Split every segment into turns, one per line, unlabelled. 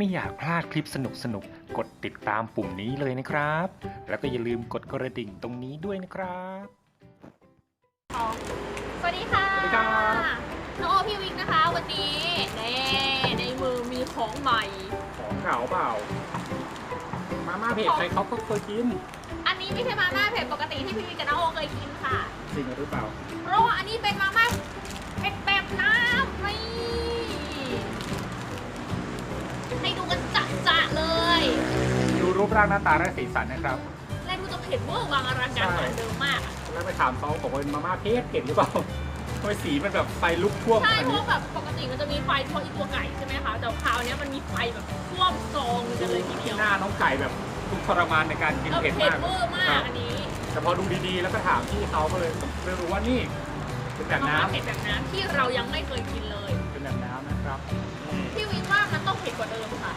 ไม่อยากพลาดคลิปสนุกๆกดติดตามปุ่มนี้เลยนะครับ แล้วก็อย่าลืมกดกระดิ่งตรงนี้ด้วยนะครับ
สวัสดีค่ะ
สวัสดีครับ
น้องโอพี่วิกนะคะ วันนี้เน่ในมือมีของใหม่
ของเก่าเปล่า มาม่าเผ็ดใครเขาก็เคยกิน
อันนี้ไม่ใช่มาม่าเผ็ดปกติที่พี่วิกกับน้องโอเคยกินค่ะ
จริงหรือเปล่า
เพราะว่าอันนี้เป็นมาม่า
รูปร่างหน้าตาและสีสันนะครับ
และดูจะเผ็ดเวอร์วังอลังการเหมือนเดิมมากอะ
แล้วไปถามเขาบอกว่าเป็นมาม่าเผ็ดเผ็ดหรือเปล่าทำไมสีมันแบบไฟลุกท่วม
ใช่
อัน
เพ
นี้
ราะแบบปกติมันจะมีไฟเฉพาะอีตัวไก่ใช่ไหมคะแต่คราวเนี้ยมันมีไฟแบบท่วมซองกันเลยทีเดียว
หน้าน้องไก่แบบทุกข์ทรมานในการกิน
เออ
เผ็ด
เผ็ด
มาก
เวอร์มา
ครั
ก
บ
อันนี้
แต่พอดูดีๆ แล้วก็ถามพี่เขาก็เลยเลยรู้ว่านี่เป็นแบบ
มาม่า
น้ำ
เผ็ดแบบน้ำที่เรายังไม่เคยกินเลย
เป็นแบบน้ำนะครับอืม
พี่วินว่ามันต้องเผ็ดกว่าเดิมค่ะ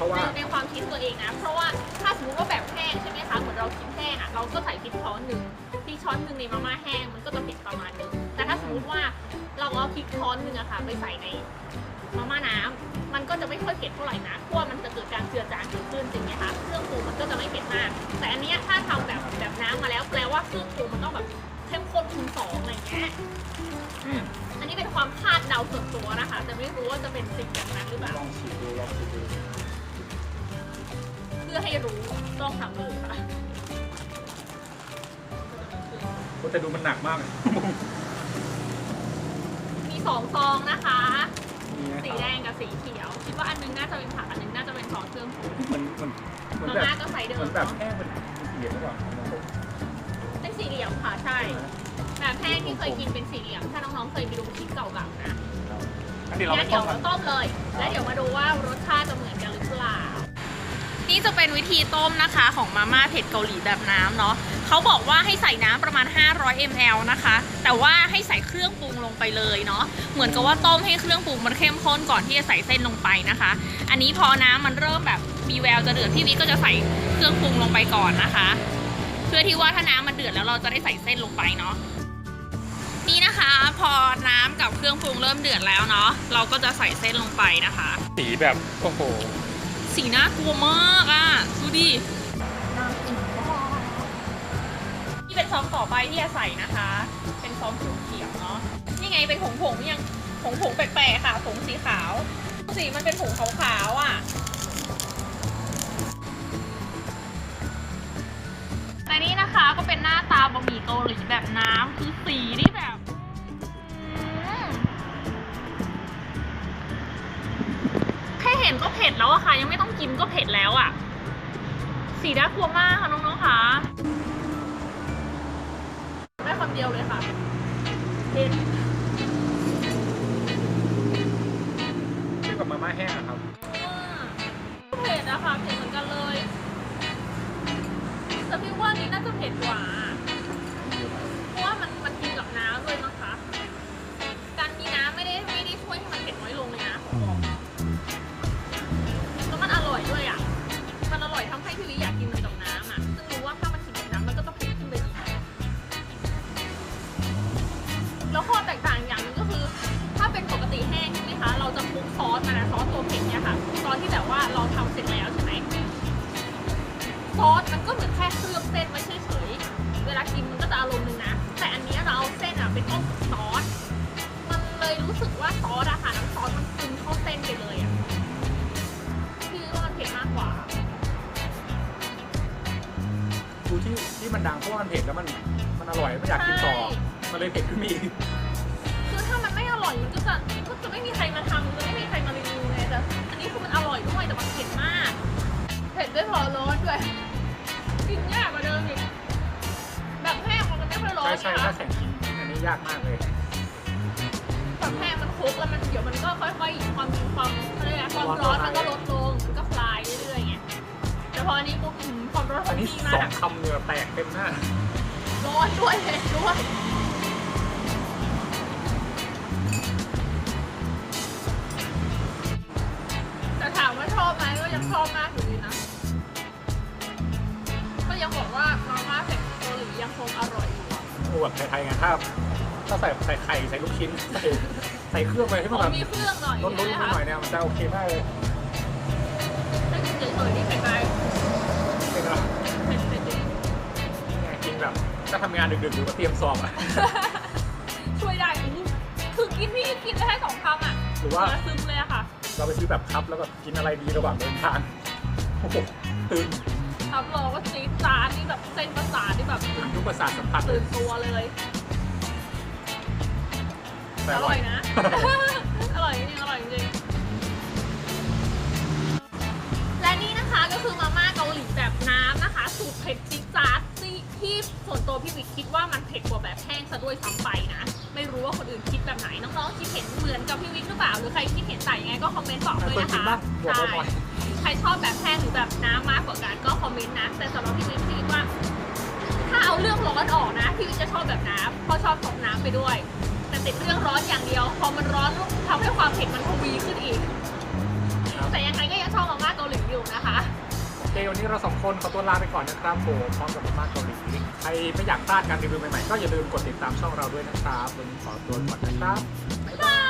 เพราะ
ใน
ว่า
ในความคิดตัวเองนะ เพราะว่าถ้าสมมติว่าแบบแห้งใช่ไหมคะ เหมือนเรากินแห้งอะ เราก็ใส่พริกช้อนหนึ่งพริกช้อนหนึ่งในมาม่าแห้งมันก็จะเผ็ดประมาณหนึง แต่ถ้าสมมติว่าเราเอาพริกช้อนหนึ่งอะค่ะ ไปใส่ในมาม่าน้ำมันก็จะไม่ค่อยเผ็ดเท่าไหร่นะเพราะว่ามันจะเกิดการเจือจางเกิดขึ้นจริงไหมคะ เครื่องปรุงมันก็จะไม่เผ็ดมาก แต่อันเนี้ยถ้าทำแบบแบบน้ำมาแล้วแปลว่าเครื่องปรุงมันต้องแบบเข้มข้นคูณสองอะไรอย่างเงี้ย
อืม
อันนี้เป็นความคาดเดาส่วนตัวนะคะ แต่ไม่รู้ว่าจะเป็นสิ่งแบบนั้นหรือเปล่า
ลองชิมดูลองชิมดู
เพื่อให้ รู้ต้องทำเลยค่ะ
โอ้แต่ดูมันหนักมากเลย
มีสองซองนะคะ
นี่นะ
สี
ค
แด
รับ
งกับสีเขียว คิดว่าอันหนึงน่าจะเป็นผักอันหนึงน่าจะเป็นซอสเครื่องปรุง
เหมือนเหมือนเหมือน
มา
แบบ
ม่าก็ใส่เดิ
เหมื
ม
อนแบบ
เนาะ
แห้งเป็นเสียงหรือเปล่า
เป็นสี่เหลี่ยมค่ะใช่ แบบแห้งที่เคยกินเป็นสี่เหลี่ยม ถ้าน้องๆเคยไปดูคลิปเก่าๆนะ
อันนี้เรา
งั้
ไม่
น
ต้
เดี๋
อยง
วเราต้มเลย แล้วเดี๋ยวมาดูว่ารสชาติจะเหมือนกันหรือเปล่า นี่จะเป็นวิธีต้มนะคะของมาม่าเผ็ดเกาหลีแบบน้ำเนาะเขาบอกว่าให้ใส่น้ำประมาณ 500 ml นะคะ แต่ว่าให้ใส่เครื่องปรุงลงไปเลยเนาะเหมือนกับว่าต้มให้เครื่องปรุงมันเข้มข้นก่อนที่จะใส่เส้นลงไปนะคะ อันนี้พอน้ำมันเริ่มแบบมีแววจะเดือดพี่วิก็จะใส่เครื่องปรุงลงไปก่อนนะคะ เพื่อที่ว่าถ้าน้ำมันเดือดแล้วเราจะได้ใส่เส้นลงไปเนาะนี่นะคะพอน้ำกับเครื่องปรุงเริ่มเดือดแล้วเนาะเราก็จะใส่เส้นลงไปนะคะ
สีแบบโอ้โห
สีน่ากลัวมากอะดูดินี่เป็นซองต่อไปที่จะใส่นะคะ เป็นซองเขียวเนาะ นี่ไงเป็นผงผงยังผงผงแปลกๆค่ะผงสีขาว สีมันเป็นผงขาวๆอะแต่นี่นะคะก็เป็นหน้าตาบะหมี่เกาหลีแบบน้ำคือสีนี่แบบ ห็นก็เผ็ดแล้วอะค่ะ ยังไม่ต้องกินก็เผ็ดแล้วอะสีน่ากลัวมากค่ะน้องๆค่ะได้คำเดียวเลยค่ะเผ็ด
อา
รมณ์หนึงนะ แต่อันเนี้ยเราเอาเส้นอะไปต้มกับซอส มันเลยรู้สึกว่าซอสอะค่ะน้ำซอสมันซึมเข้าเส้นไปเลยอะคือว่ามันเผ็ดมากกว่า
ดูที่ที่มันดังเพราะว่ามันเผ็ดแล้วมันมันอร่อยไม่อยากกินต่อ
ใช่
มันเลยเผ็ดขึ้นมาอีก
คือถ้ามันไม่อร่อยมันก็จะก็จะไม่มีใครมาทำ ใช่
ใช่
นะ
ถ้าแข่งกินอันนี้ยากมากเลย
แบบแห้งมันคลุกแล้วมันเดี๋ยวมันก็ค่อยๆความความเขาเรียกอะไรความร้อนมันก็ลดลงมันก็คลายเรื่อยๆไงแต่พออันนี้ปุ๊บอื้อหือความร้อนข
อั
อนง
นี้
พี่
ส
มา
อกงคำเนี่ยแตกเต็มหน้า
ร้อนด้วยเผ็ดด้วย
แบบไทยๆไงถ้าถ้าใส่ใส่ไข่ใส่ลูกชิ้นใส่ใส่เครื่องไปให้
ข
มัน
อ
แบบ
มีเครื่องหน่อย
ล้นๆ
นะ
ไป
คะ
หน่อยเนี่ยมันจะโอเคมากเลย
อนี่เผ็ดไป
เป็นอะไร
เผ็ดเผ็ดดี
ไงกินแบบก็ทำงานดึกๆอยู่ก็เตรียมสอบอะ
ช่วยได้อู้คือกินพี่กินได้แค่สองคำอะ
หรือว่า
แล้วซึมเลยอะค่ะ
เราไปซื้อแบบคัพแล้วก็กินอะไรดีระหว่างเดินทางโอ้โหตื่น
รับรองว่าจี๊ดจ๊าดนี่แบบเส้นประสาทนี่แบบ
ตื่นทุกประสาทสัมผัสเล
ตื่
ย
นตัวเลย
แต่
อ
อ
ร่
ร่
อ
อยย
นะ อร่อยจริงๆอร่อยจริงและนี่นะคะก็คือมาม่าเกาหลีแบบน้ำนะคะ สูตรเผ็ดจิ๊ดจ๊าดที่ที่ส่วนตัวพี่วิกคิดว่ามันเผ็ดกว่าแบบแห้งซะด้วยซ้ำไปนะ ไม่รู้ว่าคนอื่นคิดแบบไหนน้องๆคิดเห็นเหมือนกับพี่วิกหรือเปล่าหรือใครคิดเห็นต่างยังไงก็คอมเมนต์บอกด้วย
เคย
นะ
กิน
คะ
บ้างบอกเราหน่อย
ใครชอบแบบแห้งหรือแบบน้ำมากกว่ากันก็คอมเมนต์นะแต่สำหรับพี่วิกพี่วิกว่า ถ้าเอาเรื่องร้อนออกนะพี่วิกจะชอบแบบน้ำเพราะชอบตกน้ำไปด้วย แต่ติดเรื่องร้อนอย่างเดียวพอมันร้อนทำให้ความเผ็ดมันทวีขึ้นอีก แต่ยังไงก็ยังชอบมาม่าเกาหลีอยู่นะคะ
โอ เควันนี้เราสองคนขอตัวลาไปก่อนนะครับผมพร้อมกับมาม่าเกาหลีใครไม่อยากพลาดการรีวิวใหม่ๆก็อย่าลืมกดติดตามช่องเราด้วยนะครับวันนี้ขอตัวก่อนนะครับ
บ๊ายบาย